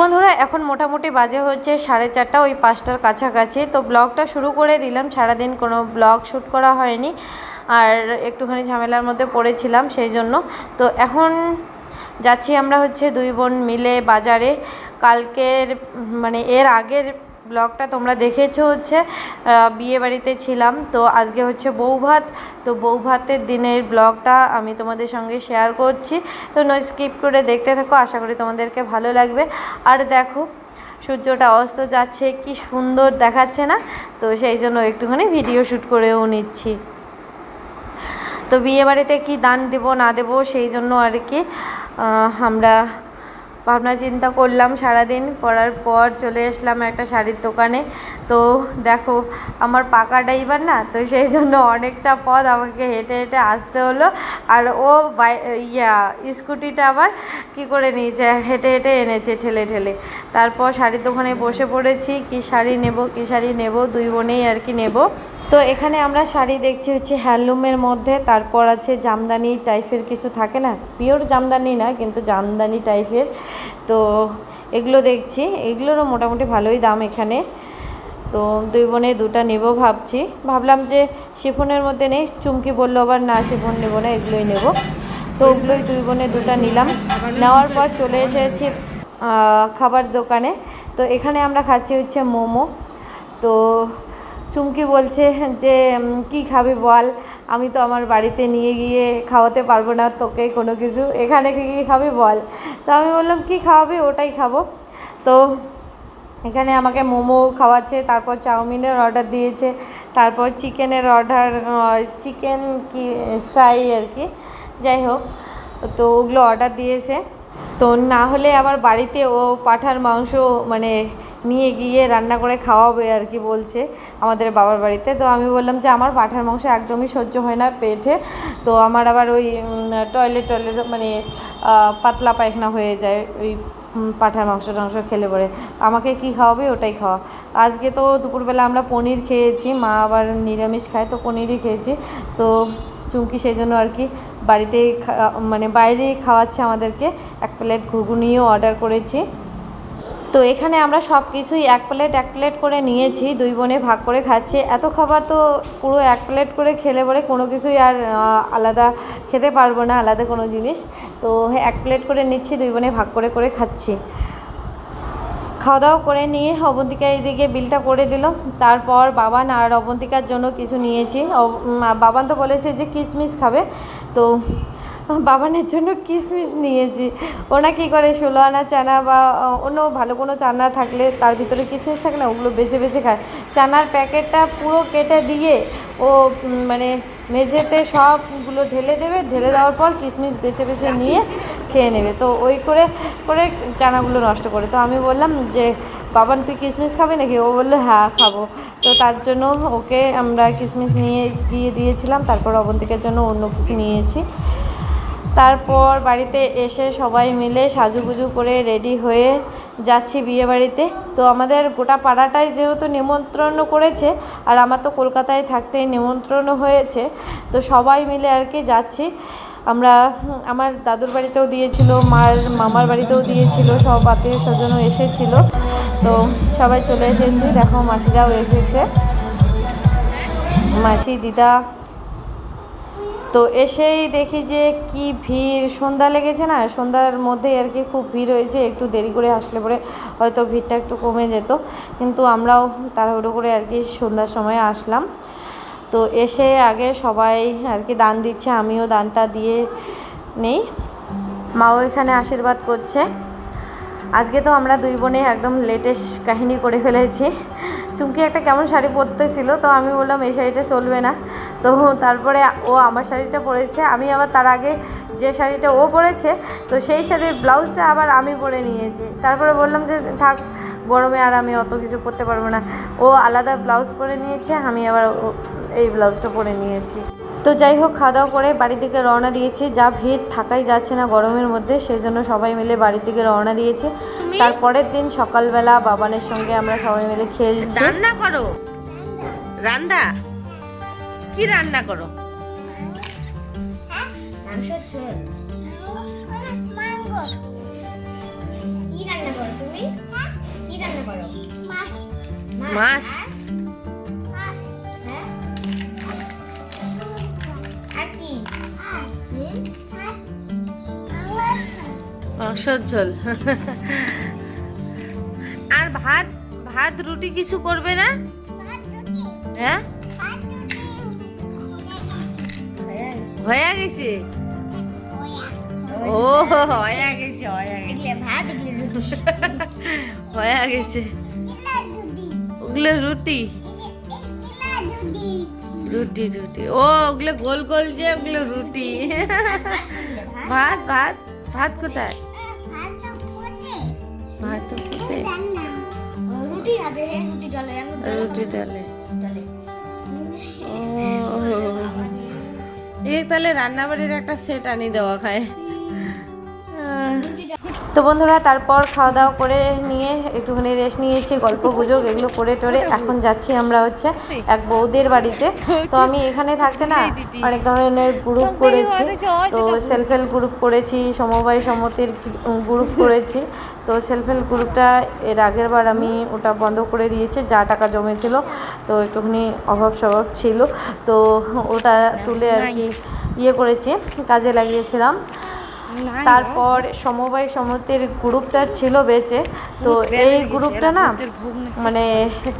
বন্ধুরা, এখন মোটামুটি বাজে হচ্ছে সাড়ে চারটা, ওই পাঁচটার কাছাকাছি। তো ব্লগটা শুরু করে দিলাম, সারাদিন কোনো ব্লগ শ্যুট করা হয়নি। আর একটুখানি ঝামেলার মধ্যে পড়েছিলাম সেই জন্য। তো এখন যাচ্ছি আমরা হচ্ছে দুই বোন মিলে বাজারে। কালকের মানে এর আগের ব্লগটা তোমরা দেখেছ হচ্ছে বিয়ে বাড়িতে ছিলাম। তো আজকে হচ্ছে বউ ভাত তো বউ ভাতের দিনের ব্লগটা আমি তোমাদের সঙ্গে শেয়ার করছি। তো নয় স্কিপ করে দেখতে থাকো, আশা করি তোমাদেরকে ভালো লাগবে। আর দেখো, সূর্যটা অস্ত যাচ্ছে, কি সুন্দর দেখাচ্ছে না? তো সেই জন্য একটুখানি ভিডিও শ্যুট করেও নিচ্ছি। তো বিয়ে বাড়িতে কি দান দেব, না দেব, সেই জন্য আর কি আমরা ভাবনা চিন্তা করলাম সারাদিন, করার পর চলে আসলাম একটা শাড়ির দোকানে। তো দেখো, আমার পাকা ড্রাইভার না, তো সেই জন্য অনেকটা পথ আমাকে হেঁটে হেঁটে আসতে হলো। আর ও বাই, ইয়া, স্কুটিটা আবার কি করে নিয়েছে, হেঁটে হেঁটে এনেছে ঠেলে ঠেলে। তারপর শাড়ির দোকানে বসে পড়েছি, কি শাড়ি নেব, কি শাড়ি নেব, দুই বোনেই আর কি নেব। তো এখানে আমরা শাড়ি দেখছি হচ্ছে হ্যান্ডলুমের মধ্যে, তারপর আছে জামদানি টাইপের কিছু থাকে না? পিওর জামদানি না, কিন্তু জামদানি টাইপের। তো এগুলো দেখছি, এগুলোরও মোটামুটি ভালোই দাম এখানে। তো দুই বোনে দুটো নেব ভাবছি। ভাবলাম যে শিফনের মধ্যে নেই, চুমকি বলল আবার না, শিফন নেব না, এগুলোই নেব। তো ওগুলোই দুই বোনে দুটো নিলাম। নেওয়ার পর চলে এসেছি খাবার দোকানে। তো এখানে আমরা খাচ্ছি হচ্ছে মোমো। তো চুমকি বলছে যে কি খাবি বল? আমি তো আমার বাড়িতে নিয়ে গিয়ে খাওয়াতে পারব না তোকে কোনো কিছু। এখানে কি কি খাবি বল? তো আমি বললাম, কি খাওয়াবি? ওটাই খাব। তো এখানে আমাকে মোমো খাওয়াচ্ছে, তারপর চাউমিনের অর্ডার দিয়েছে, তারপর চিকেনের অর্ডার চিকেন কি ফ্রাই আর কি, যাই হোক, তো ওগুলো অর্ডার দিয়েছে। তো না হলে আবার বাড়িতে ও পাঠার মাংস মানে নিয়ে গিয়ে রান্না করে খাওয়াবে আর কি বলছে আমাদের বাবার বাড়িতে। তো আমি বললাম যে আমার পাঠার মাংস একদমই সহ্য হয় না পেটে। তো আমার আবার ওই টয়লেট টয়লেট মানে পাতলা পায়খানা হয়ে যায় ওই পাঠার মাংস টাংস খেলে পরে। আমাকে কি খাওয়াবে ওটাই খাওয়া। আজকে তো দুপুরবেলা আমরা পনির খেয়েছি, মা আবার নিরামিষ খায় তো পনিরই খেয়েছি। তো চুমকি সেই জন্য আর কি বাড়িতে মানে বাইরে খাওয়াচ্ছে আমাদেরকে। এক প্লেট ঘুগনিও অর্ডার করেছি। তো এখানে আমরা সব কিছুই এক প্লেট এক প্লেট করে নিয়েছি, দুই বোনে ভাগ করে খাচ্ছি। এত খাবার তো পুরো এক প্লেট করে খেলে পরে কোনো কিছুই আর আলাদা খেতে পারব না, আলাদা কোনো জিনিস। তো এক প্লেট করে নিচ্ছি, দুই বোনে ভাগ করে করে খাচ্ছি। খাওয়া দাওয়া করে নিয়ে অবন্তিকা এইদিকে বিলটা করে দিল। তারপর বাবান আর অবন্তিকার জন্য কিছু নিয়েছি। বাবান তো বলেছে যে কিশমিশ খাবে। তো বাবানের জন্য কিশমিশ নিয়েছি। ওনা কী করে ষোলো আনা চানা বা অন্য ভালো কোনো চানা থাকলে তার ভিতরে কিশমিশ থাকে না ওগুলো বেছে বেছে খায়। চানার প্যাকেটটা পুরো কেটে দিয়ে ও মানে মেঝেতে সবগুলো ঢেলে দেবে। ঢেলে দেওয়ার পর কিশমিশ বেছে বেছে নিয়ে খেয়ে নেবে। তো ওই করে করে চানাগুলো নষ্ট করে। তো আমি বললাম যে বাবান তুই কিশমিশ খাবি নাকি? ও বলল হ্যাঁ খাব। তো তার জন্য ওকে আমরা কিশমিশ নিয়ে গিয়ে দিয়েছিলাম। তারপর অবন্তিকার জন্য অন্য কিছু নিয়েছি। তারপর বাড়িতে এসে সবাই মিলে সাজুগুজু করে রেডি হয়ে যাচ্ছি বিয়ে বাড়িতে তো আমাদের গোটা পাড়াটাই যেহেতু নিমন্ত্রণ করেছে, আর আমার তো কলকাতায় থাকতেই নিমন্ত্রণ হয়েছে, তো সবাই মিলে আর কি যাচ্ছি। আমরা, আমার দাদুর বাড়িতেও দিয়েছিল, মার, মামার বাড়িতেও দিয়েছিল, সব আত্মীয় স্বজনও এসেছিল। তো সবাই চলে এসেছি, দেখো মাসিরাও এসেছে। মাসি, দিদা তো এসেই দেখি যে কি ভিড়। সন্ধ্যা লেগেছে না, সন্ধ্যার মধ্যে আর কি খুব ভিড় হয়েছে, একটু দেরি করে আসলে পরে হয়তো ভিড়টা একটু কমে যেত। কিন্তু আমরাও তাড়াহুড়ো করে আর কি সন্ধ্যার সময় আসলাম। তো এসে আগে সবাই আর কি দান দিচ্ছে, আমিও দানটা দিয়ে নেই। মাও এখানে আশীর্বাদ করছে। আজকে তো আমরা দুই বোনে একদম লেটেস্ট কাহিনী করে ফেলেছি। চুমকি একটা কেমন শাড়ি পরতেছিল, তো আমি বললাম, এই শাড়িটা চলবে না। তো তারপরে ও আমার শাড়িটা পরেছে। আমি আবার তার আগে যে শাড়িটা ও পরেছে, তো সেই শাড়ির ব্লাউজটা আবার আমি পরে নিয়েছি। তারপরে বললাম যে, থাক, গরমে আর আমি অত কিছু করতে পারব না। ও আলাদা ব্লাউজ পরে নিয়েছে, আমি আবার এই ব্লাউজটা পরে নিয়েছি। তো যাই হোক খাওয়া দাওয়া করে বাড়ির দিকে রওনা দিয়েছে। যা ভিড় থাকাই যাচ্ছে না গরমের মধ্যে সেই জন্য সবাই মিলে বাড়ির দিকে রওনা দিয়েছে। তারপরের দিন সকালবেলা বাবানের সঙ্গে আমরা সবাই মিলে খেলছি। রান্না করো। রান্না কি রান্না করো? মাছ। মাংসর ঝোল আর ভাত? ভাত, রুটি কিছু করবে না? হ্যাঁ? হয়ে গেছে? ও, হয়ে গেছে, হয়ে হয়ে গেছে। ওগুলো রুটি? রুটি রুটি। ও, ওগুলো গোল গোল যে, ওগুলো রুটি। ভাত ভাত ভাত কোথায়? রুটি ডালে তাহলে রান্নাবাড়ির একটা সেট আনি দেওয়া খায়। তো বন্ধুরা তারপর খাওয়া দাওয়া করে নিয়ে একটুখানি রেস্ট নিয়েছি গল্প গুজব এগুলো করে টরে এখন যাচ্ছি আমরা হচ্ছে এক বৌদের বাড়িতে। তো আমি এখানে থাকতে না অনেক ধরনের গ্রুপ করেছি তো সেলফ হেল্প গ্রুপ করেছি সমবায় সমিতির গ্রুপ করেছি। তো সেলফ হেল্প গ্রুপটা এর আগের বার আমি ওটা বন্ধ করে দিয়েছি যা টাকা জমেছিল তো একটুখানি অভাব স্বভাব ছিল। তো ওটা তুলে আর কি ইয়ে করেছি কাজে লাগিয়েছিলাম। তারপর সমবায় সমিতির গ্রুপটা ছিল বেঁচে তো এই গ্রুপটা না মানে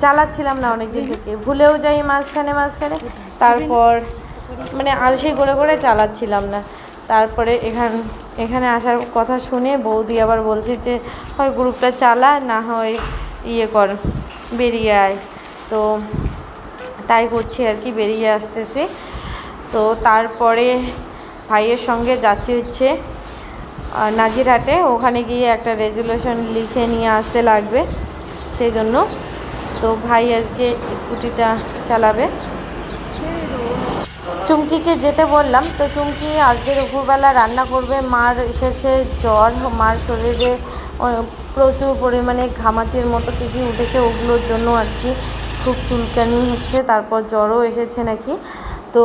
চালাচ্ছিলাম না অনেকদিন থেকে। ভুলেও যাই মাঝখানে মাঝখানে। তারপর মানে আলসি করে করে চালাচ্ছিলাম না। তারপরে এখান এখানে আসার কথা শুনে বৌদি আবার বলছে যে হয় গ্রুপটা চালা না হয় ইয়ে কর বেরিয়ে আয়। তো তাই করছি আর কি বেরিয়ে আসতেছি। তো তারপরে ভাইয়ের সঙ্গে যাচ্ছি হচ্ছে নাজিরহাটে ওখানে গিয়ে একটা রেজুলেশন লিখে নিয়ে আসতে লাগবে, সেই জন্য। তো ভাই আজকে স্কুটিটা চালাবে। চুমকিকে যেতে বললাম, তো চুমকি আজকে দুপুরবেলা রান্না করবে। মার এসেছে জ্বর, মার শরীরে প্রচুর পরিমাণে ঘামাচির মতো কিছু উঠেছে ওগুলোর জন্য আর কি। খুব চুলকানি হচ্ছে, তারপর জ্বরও এসেছে নাকি। তো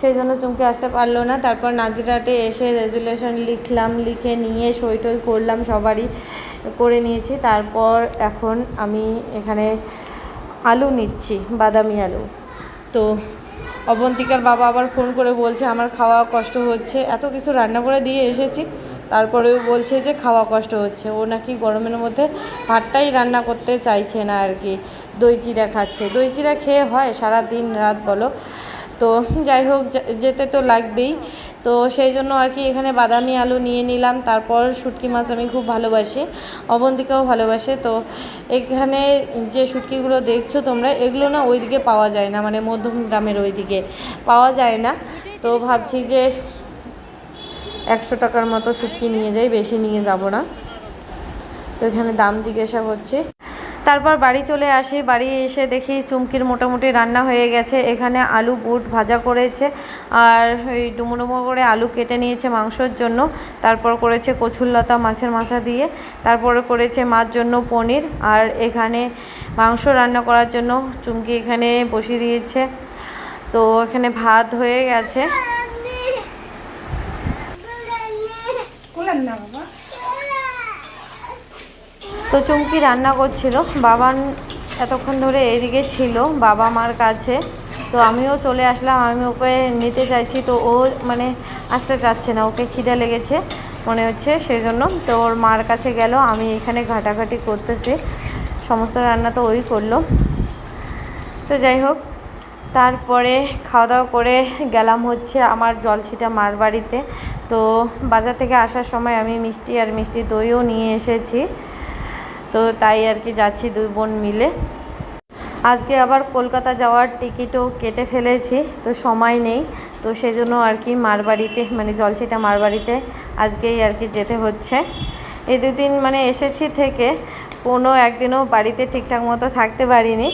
সেই জন্য চুমকি আসতে পারল না। তারপর নাজিরাটে এসে রেজুলেশন লিখলাম, লিখে নিয়ে সই টই করলাম, সবারই করে নিয়েছি। তারপর এখন আমি এখানে আলু নিচ্ছি, বাদামি আলু। তো অবন্তিকার বাবা আবার ফোন করে বলছে, আমার খাওয়া কষ্ট হচ্ছে। এত কিছু রান্না করে দিয়ে এসেছি। তারপরেও বলছে যে, খাওয়া কষ্ট হচ্ছে। ও নাকি গরমের মধ্যে ভাতটাই রান্না করতে চাইছে না আর কি। দই চিড়া খাচ্ছে। দই চিড়া খেয়ে হয় সারা দিন রাত বলো। তো যাই হোক যেতে তো লাগবেই। তো সেই জন্য আর কি এখানে বাদামি আলু নিয়ে নিলাম, তারপর শুটকি মাছ আমি খুব ভালোবাসি, অবন্তিকাও ভালোবাসে। তো এখানে যে শুটকিগুলো দেখছ তোমরা, এগুলো না ওইদিকে পাওয়া যায় না মানে মধ্যম গ্রামের ওইদিকে পাওয়া যায় না। তো ভাবছি যে একশো টাকার মতো শুটকি নিয়ে যাই, বেশি নিয়ে যাব না। তো এখানে দাম জিজ্ঞাসা করছে তারপর বাড়ি চলে আসি। বাড়ি এসে দেখি চুমকির মোটামুটি রান্না হয়ে গেছে। এখানে আলু বুট ভাজা করেছে আর ওই ডুমো ডুমো করে আলু কেটে নিয়েছে মাংসর জন্য। তারপর করেছে কচুরলতা মাছের মাথা দিয়ে। তারপরে করেছে মার জন্য পনির আর এখানে মাংস রান্না করার জন্য চুমকি এখানে বসিয়ে দিয়েছে। তো এখানে ভাত হয়ে গেছে। তো চুমকি রান্না করছিল। বাবান এতক্ষণ ধরে এদিকে ছিল, বাবা মার কাছে। তো আমিও চলে আসলাম, আমি ওকে নিতে চাইছি, তো ও মানে আসতে চাচ্ছে না, ওকে খিদে লেগেছে মনে হচ্ছে সেই জন্য তো ওর মার কাছে গেল, আমি এখানে ঘাটাঘাটি করতেছি, সমস্ত রান্না তো ওই করল। তো যাই হোক, তারপরে খাওয়া দাওয়া করে গেলাম হচ্ছে আমার জলছিটা মার বাড়িতে। তো বাজার থেকে আসার সময় আমি মিষ্টি আর মিষ্টি দইও নিয়ে এসেছি। তো তাই আর কি যাচ্ছি দুই বোন মিলে। আজকে আবার কলকাতা যাওয়ার টিকিটও কেটে ফেলেছি, তো সময় নেই। তো সেই জন্য আর কি মার বাড়িতে মানে জলছিটা মার বাড়িতে আজকেই আর কি যেতে হচ্ছে। এই দুদিন মানে এসেছি থেকে কোনো একদিনও বাড়িতে ঠিকঠাক মতো থাকতে পারিনি।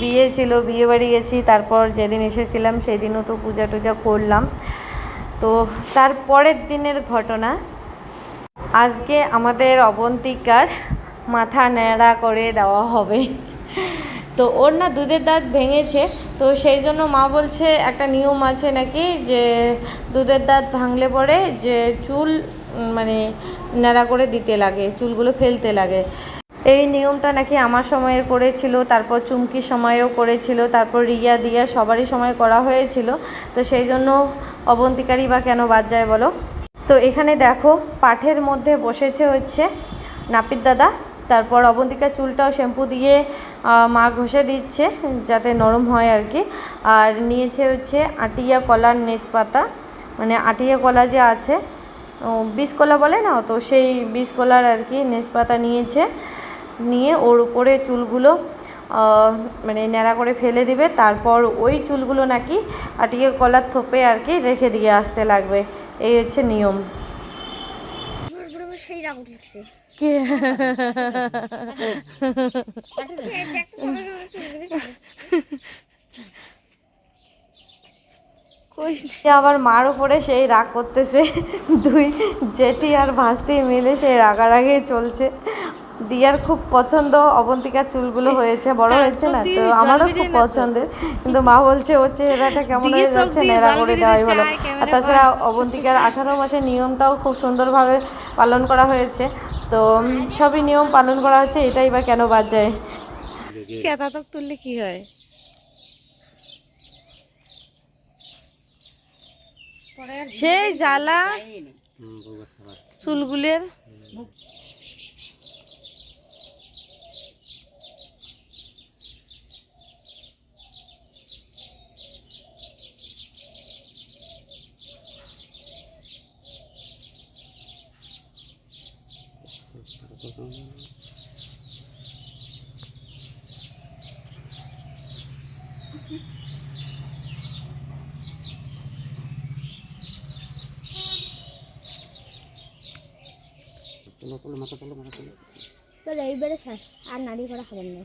বিয়ে ছিল, বিয়ে বাড়ি গেছি, তারপর যেদিন এসেছিলাম সেদিনও তো পূজা টুজা করলাম। তো তার পরের দিনের ঘটনা। আজকে আমাদের অবন্তিকার মাথা ন্যাড়া করে দেওয়া হবে। তো ওর না দুধের দাঁত ভেঙেছে, তো সেই জন্য মা বলছে, একটা নিয়ম আছে নাকি যে দুধের দাঁত ভাঙলে পরে যে চুল মানে ন্যাড়া করে দিতে লাগে, চুলগুলো ফেলতে লাগে। এই নিয়মটা নাকি আমার সময়ে করেছিল, তারপর চুমকির সময়েও করেছিল, তারপর রিয়া দিয়া সবারই সময় করা হয়েছিল। তো সেই জন্য অবন্তিকারী বা কেন বাদ যায় বলো? তো এখানে দেখো, পাঠের মধ্যে বসেছে হচ্ছে নাপিত দাদা তারপর অবন্তিকার চুলটাও শ্যাম্পু দিয়ে মা ঘষে দিচ্ছে যাতে নরম হয় আর কি। আর নিয়েছে হচ্ছে আটিয়া কলার নেস পাতা মানে আটিয়া কলা যে আছে ও, বিষ কলা বলে না তো সেই বিষ কলার আর কি নেস পাতা নিয়েছে। নিয়ে ওর উপরে চুলগুলো মানে ন্যাড়া করে ফেলে দিবে। তারপর ওই চুলগুলো নাকি আটিয়ে কলার থোপে আর কি রেখে দিয়ে আসতে লাগবে। এই হচ্ছে নিয়ম। সেই কে? আবার মার উপরে সেই রাগ করতেছে। দুই জেঠি আর ভাস্তি মিলে সেই রাগারাগি চলছে। দিয়ার খুব পছন্দ অবন্তিকার চুলগুলো হয়েছে বড় হয়েছে না? তো আমারও খুব পছন্দের। কিন্তু মা বলছে ওর চেহারাটা কেমন হয়ে যাচ্ছে? নেড়া করে দেওয়াই ভালো আর তাছাড়া অবন্তিকার আঠারো মাসের নিয়মটাও খুব সুন্দরভাবে পালন করা হয়েছে। তো সবই নিয়ম পালন করা হচ্ছে এটাই বা কেন বাদ যায়? তুললে কি হয়? সেই জ্বালা চুলগুলের তো এইবারে শেষ আর নাড়ি করা হবে না।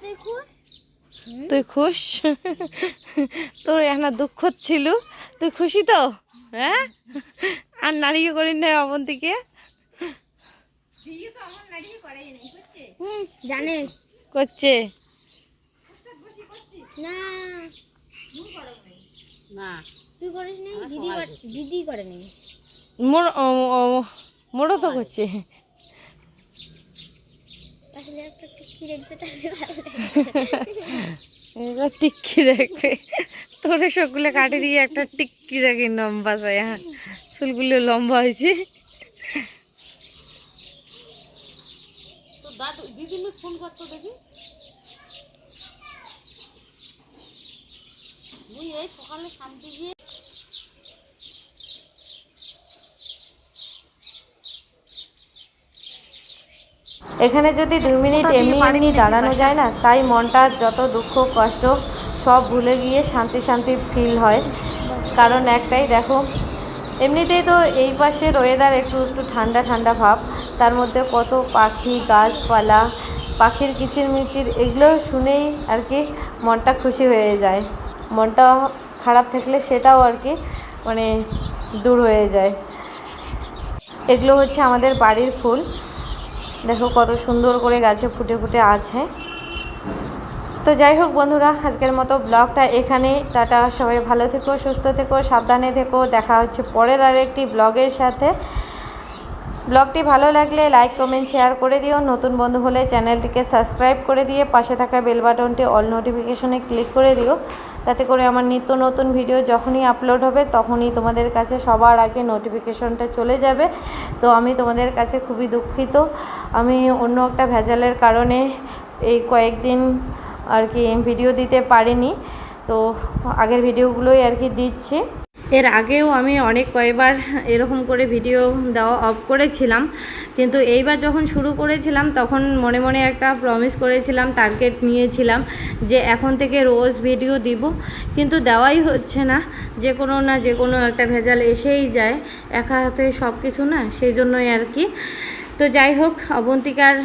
তুই খুশ? তুই খুশ? তোর একটা দুঃখ ছিল। তুই খুশি তো? হ্যাঁ? আর নারীকে করি না অবন্তীকে। জানে। করছে। না। না। তুই করিস নি দিদি দিদি করে নি মোর ও- তো করছে এবার টিক্কি রাখবে তোর সবগুলো কাটে দিয়ে একটা টিক্কি রাখি লম্বা যায় হ্যাঁ। চুলগুলো লম্বা হয়েছে। এখানে যদি দুই মিনিট এমনি এমনি দাঁড়ানো যায় না তাই মনটা যত দুঃখ কষ্ট সব ভুলে গিয়ে শান্তি শান্তি ফিল হয়। কারণ একটাই দেখো এমনিতেই তো এই পাশের ওয়েদার একটু একটু ঠান্ডা ঠান্ডা ভাব। তার মধ্যে কত পাখি গাছপালা পাখির কিচিরমিচির এগুলো শুনেই আর কি মনটা খুশি হয়ে যায়। মনটা খারাপ থাকলে সেটাও আর কি মানে দূর হয়ে যায়। এগুলো হচ্ছে আমাদের বাড়ির ফুল। দেখো কত সুন্দর করে গাছে ফুটে ফুটে আছে। তো যাই হোক বন্ধুরা, আজকের মতো ব্লগটা এখানে, টাটা, সবাই ভালো থেকো, সুস্থ থেকো, সাবধানে থেকো, দেখা হচ্ছে পরের আর একটি ব্লগের সাথে। ব্লগটি ভালো লাগলে লাইক, কমেন্ট, শেয়ার করে দিও। নতুন বন্ধু হলে চ্যানেলটিকে সাবস্ক্রাইব করে দিয়ে পাশে থাকা বেল বাটনটি অল নোটিফিকেশনে ক্লিক করে দিও। তাতে করে আমার নিত্য নতুন ভিডিও যখনই আপলোড হবে, তখনই তোমাদের কাছে সবার আগে নোটিফিকেশনটা চলে যাবে। তো আমি তোমাদের কাছে খুবই দুঃখিত। আমি অন্য একটা ভেজালের কারণে এই কয়েকদিন আর কি ভিডিও দিতে পারিনি। তো আগের ভিডিওগুলোই আর কি দিচ্ছি। এর আগেও আমি অনেক কয়েকবার এরকম করে ভিডিও দেওয়া অফ করেছিলাম। কিন্তু এইবার যখন শুরু করেছিলাম, তখন মনে মনে একটা প্রমিস করেছিলাম টার্গেট নিয়েছিলাম যে এখন থেকে রোজ ভিডিও দিব। কিন্তু দেওয়াই হচ্ছে না। যে কোনো না যে কোনো একটা ভেজাল এসেই যায়। একা হাতে সব কিছু না, সেই জন্যই আর কি। তো যাই হোক, অবন্তিকার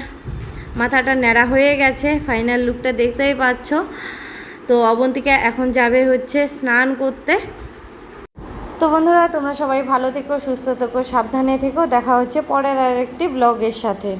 মাথাটা ন্যাড়া হয়ে গেছে। ফাইনাল লুকটা দেখতেই পাচ্ছ। তো অবন্তিকা এখন যাবে হচ্ছে স্নান করতে। তো বন্ধুরা, তোমরা সবাই ভালো থেকো, সুস্থ থেকো, সাবধানে থেকো। দেখা হচ্ছে পরের আর একটি ব্লগের সাথে।